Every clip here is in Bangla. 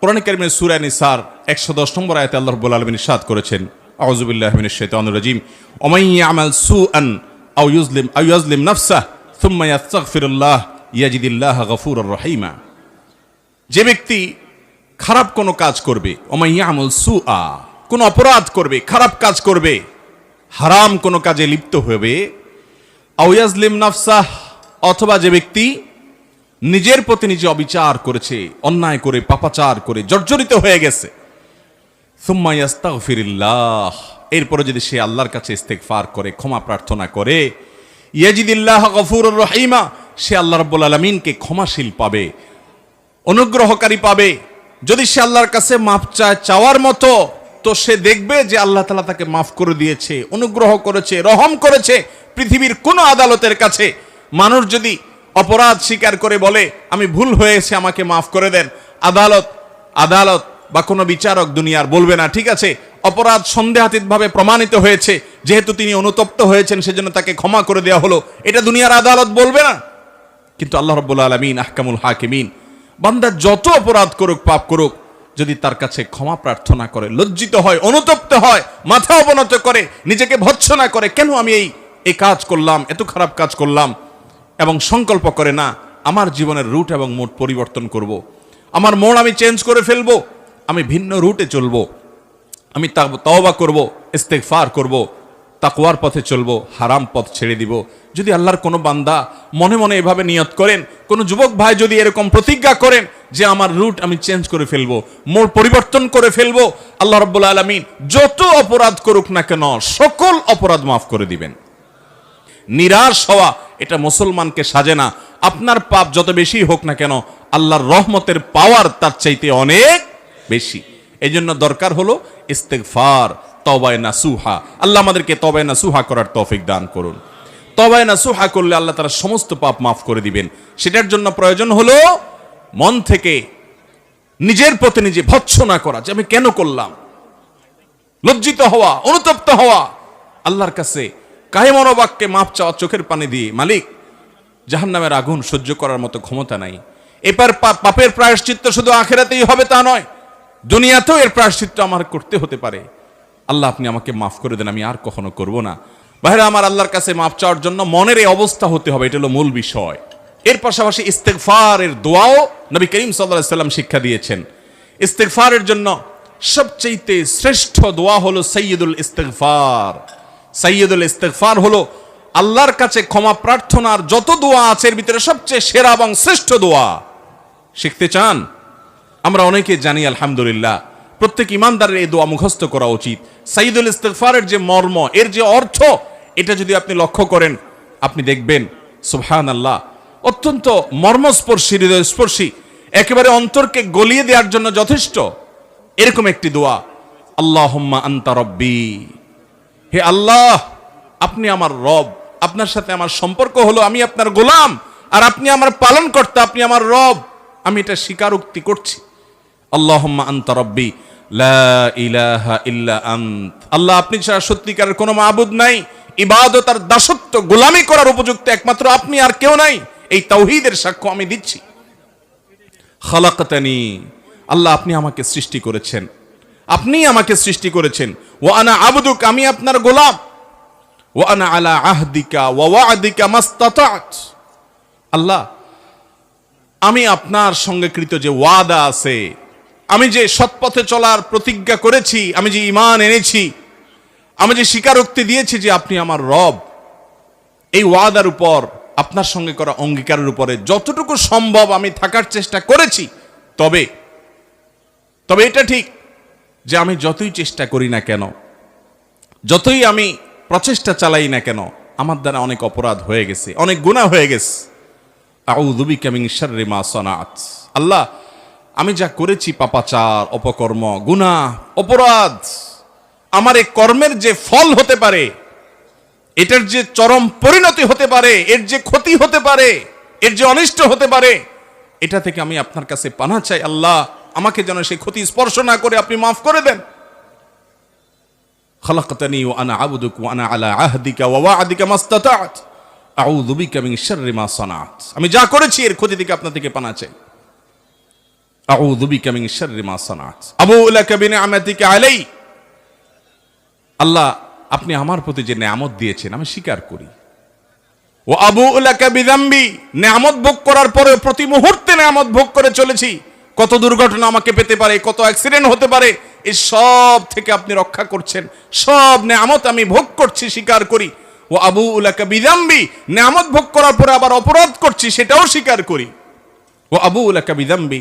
কোরআন কারিমের সূরা নিসার 110 নম্বর আয়াতে আল্লাহ রাব্বুল আলামিন ইরশাদ করেছেন, আউযুবিল্লাহি মিনাশ শাইতানির রাজিম। ওমান ইয়ামাল সুআন আও ইউজলিম আও ইয়াজলিম নাফসাহ থুম্মা ইয়াস্তাগফিরুল্লাহ ইয়াজিদিল্লাহ গফুরুর রহিমা। যে ব্যক্তি খারাপ কোনো কাজ করবে, ওমান ইয়ামাল সুআ, কোন অপরাধ করবে, খারাপ কাজ করবে, হারাম কোনো কাজে লিপ্ত হবে আউয়াজলিম নাফসাহ, অথবা যে ব্যক্তি নিজের প্রতি নিজে অবিচার করেছে, অন্যায় করে, পাপাচার করে, জর্জরিত হয়ে গেছে। সুম্মা ইয়াস্তাগফিরিল্লাহ। এরপরে যদি সে আল্লাহর কাছে ইস্তেগফার করে, ক্ষমা প্রার্থনা করে, ইয়াজিদিল্লাহ গফুরুর রহিমা। সে আল্লাহ রাব্বুল আলামিনকে ক্ষমাশীল পাবে, অনুগ্রহকারী পাবে। যদি সে আল্লাহর কাছে মাফ চায় চাওয়ার মতো, তো সে দেখবে যে আল্লাহ তালা তাকে মাফ করে দিয়েছে, অনুগ্রহ করেছে, রহম করেছে পৃথিবীর কোনো আদালতের কাছে। মানুষ যদি অপরাধ স্বীকার করে বলে, আমি ভুল হয়েছে, আমাকে মাফ করে দেন। আদালত আদালত বা কোনো বিচারক দুনিয়ার বলবে না, ঠিক আছে, অপরাধ সন্দেহাতীতভাবে প্রমাণিত হয়েছে, যেহেতু তিনি অনুতপ্ত হয়েছেন, সেজন্য তাকে ক্ষমা করে দেওয়া হলো। এটা দুনিয়ার আদালত বলবে না। কিন্তু আল্লাহ রব্বুল আলমিন, আহকামুল হাকিমিন, বান্দা যত অপরাধ করুক, পাপ করুক, যদি তার কাছে ক্ষমা প্রার্থনা করে, লজ্জিত হয়, অনুতপ্ত হয়, মাথা অবনত করে, নিজেকে ভৎসনা করে, কেন আমি এই এই কাজ করলাম, এত খারাপ কাজ করলাম? এবং সংকল্প করে, না, আমার জীবনের রুট এবং মোট পরিবর্তন করব। আমার মোড় আমি চেঞ্জ করে ফেলব। আমি ভিন্ন রুটে চলবো। আমি তওবা করব, ইস্তেগফার করব, তাকওয়ার পথে চলবো, হারাম পথ ছেড়ে দিব। যদি আল্লাহর কোনো বান্দা মনে মনে এভাবে নিয়ত করেন, কোনো যুবক ভাই যদি এরকম প্রতিজ্ঞা করেন যে, আমার রুট আমি চেঞ্জ করে ফেলব মোর পরিবর্তন করে ফেলব, আল্লাহ রব্বুল আলমিন যত অপরাধ করুক না কেন, সকল অপরাধ মাফ করে দিবেন। নিরাশ হওয়া এটা মুসলমানকে সাজে না। আপনার পাপ যত বেশি হোক না কেন, আল্লাহর রহমতের পাওয়ার তার চাইতে অনেক বেশি। এই জন্য দরকার হলো ইস্তেকফার তবায় নাসুহা। আল্লাহ আমাদেরকে তবায় নাসুহা করার তৌফিক দান করুন। তবায় নাসুহা করলে আল্লাহ তারা সমস্ত পাপ মাফ করে দিবেন। সেটার জন্য প্রয়োজন হলো মন থেকে নিজের প্রতি নিজে ভৎসনা করা যে আমি কেন করলাম? লজ্জিত হওয়া, অনুতপ্ত হওয়া। আল্লাহর কাছে কাহে মনোবাক্যে মাপ চাওয়া চোখের পানি দিয়ে, মালিক, জাহান্নামের আগুন সহ্য করার মতো ক্ষমতা নাই। এবার পাপের প্রায়শ্চিত্ত শুধু আখেরাতেই হবে তা নয়, দুনিয়াতেও এর প্রায়শ্চিত্ত আমার করতে হতে পারে। আল্লাহ আপনি আমাকে মাফ করে দেন, আমি আর কখনো করব না। বাইরে আমার আল্লাহর কাছে মাপ চাওয়ার জন্য মনের এই অবস্থা হতে হবে, এটা হলো মূল বিষয়। এর পাশাপাশি ইস্তেগফারের দোয়াও নবী করিম সাল্লাল্লাহু সাল্লাম শিক্ষা দিয়েছেন। ইস্তেগফারের জন্য সবচেয়ে শ্রেষ্ঠ দোয়া হলো সৈয়দুল ইস্তেগফার। সৈয়দুল ইস্তেগফার হলো আল্লাহর কাছে ক্ষমা প্রার্থনার যত দোয়া আছে, এর ভিতরে সবচেয়ে সেরা এবং শ্রেষ্ঠ দোয়া। শিখতে চান? আমরা অনেকে জানি, আলহামদুলিল্লাহ, প্রত্যেক ইমানদারের এই দোয়া মুখস্থ করা উচিত। সাইদুল ইস্তেগফারের যে মর্ম, এর যে অর্থ, এটা যদি আপনি লক্ষ্য করেন, আপনি দেখবেন সুবহান আল্লাহ অত্যন্ত মর্মস্পর্শী, হৃদয়স্পর্শী, একেবারে অন্তরকে গলিয়ে দেওয়ার জন্য যথেষ্ট। এরকম একটি দোয়া, আল্লাহুম্মা আন্তা রব্বি। হে আল্লাহ, আপনি আমার রব। আপনার সাথে আমার সম্পর্ক হলো, আমি আপনার গোলাম। আর আপনি আমার পালন করতে আপনি আমার রব। আমি এটা স্বীকারোক্তি করছি। আল্লাহুম্মা আনতা। আল্লাহ, আপনি ছাড়া সত্যিকারের কোনো মাবুদ নাই। ইবাদত আর দাসত্ব গোলামি করার উপযুক্ত একমাত্র আপনি আর কেউ নাই। এই তাওহীদের সাক্ষ্য আমি দিচ্ছি। খালাকাতানি, আল্লাহ, আপনি আমাকে সৃষ্টি করেছেন। আপনি আমাকে সৃষ্টি করেছেন। ও আনা আবদুক, আমি আপনার গোলাম। ও আনা আলা আহদিকা ওয়া ওয়াদিকা মাস্তাতাত। আল্লাহ, আমি আপনার সঙ্গে কৃত যে ওয়াদা আছে, আমি যে সৎপথে চলার প্রতিজ্ঞা করেছি, আমি যে ইমান এনেছি, আমি যে স্বীকারোক্তি দিয়েছি যে আপনি আমার রব, এই ওয়াদার উপর আপনার সঙ্গে করা অঙ্গীকারের উপরে যতটুকু সম্ভব আমি থাকার চেষ্টা করেছি। তবে তবে এটা ঠিক যে আমি যতই চেষ্টা করি না কেন, যতই আমি প্রচেষ্টা চালাই না কেন, আমার দ্বারা অনেক অপরাধ হয়ে গেছে, অনেক গুণা হয়ে গেছে। সানাত আল্লাহ, আমি যা করেছি পাপাচার, অপকর্ম, গুনাহ, অপরাধ, আমার এই কর্মের যে ফল হতে পারে, এটার যে চরম পরিণতি হতে পারে, এর যে ক্ষতি হতে পারে, এর যে অনিষ্ট হতে পারে, এটা থেকে আমি আপনার কাছে পানা চাই, আল্লাহ। আমাকে যেন সেই ক্ষতি স্পর্শ না করে আপনি মাফ করে দেন خلقتني وانا عبدك وانا على عهدك ووعدك ما استطعت اعوذ بك من شر ما صنعت আমি যা করেছি এর ক্ষতি থেকে আপনার থেকে পানা চাই আউযু বিকা মিন শাররি মা সানাত আবু লাকা বিনিআমাতিকা আলাই আল্লাহ আপনি আমার প্রতি যে নেয়ামত দিয়েছেন আমি স্বীকার করি ও আবু উলাকা বিদাম্বি নেয়ামত ভোগ করার পরে প্রতি মুহূর্তে নেয়ামত ভোগ করে চলেছি কত দুর্ঘটনা আমাকে পেতে পারে, কত অ্যাক্সিডেন্ট হতে পারে এই সব থেকে আপনি রক্ষা করছেন। সব নেয়ামত আমি ভোগ করছি, স্বীকার করি। ও আবু উলাকা বিদাম্বি নেয়ামত ভোগ করার পরে আবার অপরাধ করছি, সেটাও স্বীকার করি। ও আবু উলাকা বিদাম্বি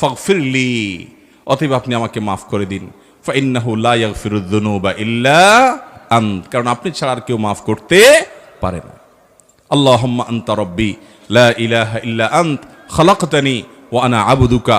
ফগফিরলি অতএব আপনি আমাকে মাফ করে দিন। কারণ আপনি ছাড়া আর কেউ মাফ করতে পারে না। আল্লাহুম্মা আনতা রব্বি, লা ইলাহা ইল্লা ওয়া আনা আবদুকা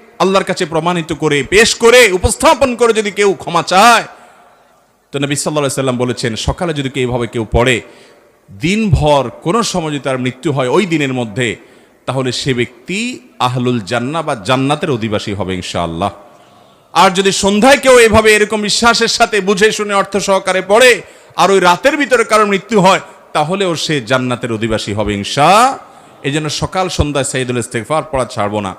আল্লাহর কাছে প্রমাণিত করে, পেশ করে, উপস্থাপন করে যদি কেউ ক্ষমা চায়, তো নবী আলাইহি সাল্লাম বলেছেন, সকালে যদি কেউ এইভাবে কেউ পড়ে, দিনভর কোন সময় যদি তার মৃত্যু হয় ওই দিনের মধ্যে, তাহলে সে ব্যক্তি আহলুল জান্না বা জান্নাতের অধিবাসী হবে ইনশাআল্লাহ। আর যদি সন্ধ্যায় কেউ এভাবে এরকম বিশ্বাসের সাথে বুঝে শুনে অর্থ সহকারে পড়ে, আর ওই রাতের ভিতরে কারও মৃত্যু হয়, তাহলেও সে জান্নাতের অধিবাসী হবে ইনশা। এই জন্য সকাল সন্ধ্যায় সাইদুল ইস্তেকফার পড়া ছাড়বো না।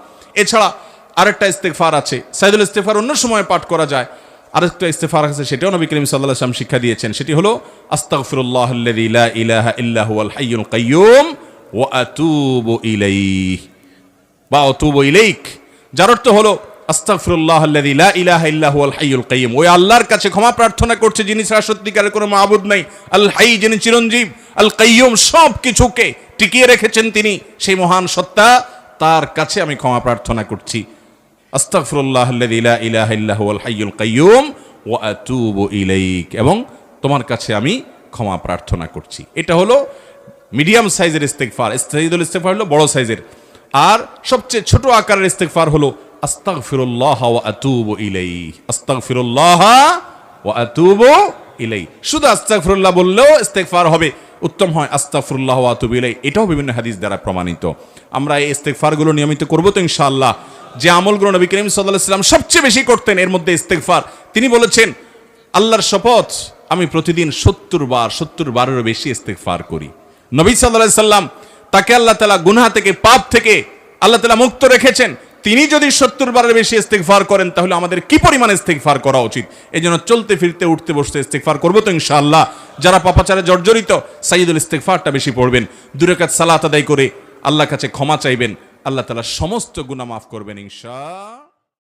এছাড়া আরেকটা ইস্তেকফার আছে। সাইদুল ইস্তেফার অন্য সময় পাঠ করা যায়। আরেকটা ইস্তেফার আছে, সেটাও নবী করিম সাল্লাহ আসলাম শিক্ষা দিয়েছেন। সেটি হলো, আস্তাগফিরুল্লাহ আল্লাযী লা ইলাহা ইল্লা হুয়াল হাইয়ুল কাইয়্যুম ওয়া আতুবু ইলাইহি। বা যার অর্থ হলো আল্লাহর কাছে ক্ষমা প্রার্থনা করছে যিনি নাই। আল হাই যিনি চিরঞ্জীব, আল টিকিয়ে রেখেছেন তিনি। সেই মহান সত্তা, তার কাছে আমি ক্ষমা প্রার্থনা করছি। আস্তাগফিরুল্লাহ আল্লাযী লা ইলাহা ইল্লা হাইয়ুল ইলাইক। এবং তোমার কাছে আমি ক্ষমা প্রার্থনা করছি। এটা হলো মিডিয়াম সাইজের ইস্তেগফার। সাইদুল ইস্তেগফার হলো বড় সাইজের। আর সবচেয়ে ছোট আকারের ইস্তেগফার হলো আস্তাগফিরুল্লাহ ওয়া আতুবু ইলাইহি আস্তাগফিরুল্লাহ ওয়া আতুবু ইলাইহি শুধু আস্তাগফিরুল্লাহ বললেও ইস্তেগফার হবে। উত্তম হয়, আস্তাগফিরুল্লাহ ওয়া আতুবু ইলাইহি। এটাও বিভিন্ন হাদিস দ্বারা প্রমাণিত। আমরা এই ইস্তেগফারগুলো নিয়মিত করব তো ইনশাআল্লাহ। যে আমলগুলো নবী করিম সাল্লাম সবচেয়ে বেশি করতেন, এর মধ্যে ইস্তেগফার। তিনি বলেছেন, আল্লাহর শপথ, আমি প্রতিদিন সত্তর বার, সত্তর বারেরও বেশি ইস্তেগফার করি। নবী আলাইহি সাল্লাম তাকে আল্লাহ তালা গুনাহ থেকে, পাপ থেকে আল্লাহ তাআলা মুক্ত রেখেছেন। তিনি যদি সত্তর বারের বেশি ইস্তেকফার করেন, তাহলে আমাদের কি পরিমাণ ইস্তেগফার করা উচিত? এই জন্য চলতে ফিরতে, উঠতে বসতে ইস্তেগফার করব তো ইনশাআল্লাহ। যারা পাপাচারে জর্জরিত সাইদুল ইস্তেগফারটা বেশি পড়বেন। দূরে দুরাকাত সালাত আদায় করে আল্লাহ কাছে ক্ষমা চাইবেন। আল্লাহ তালা সমস্ত গুণা মাফ করবেন ইনশা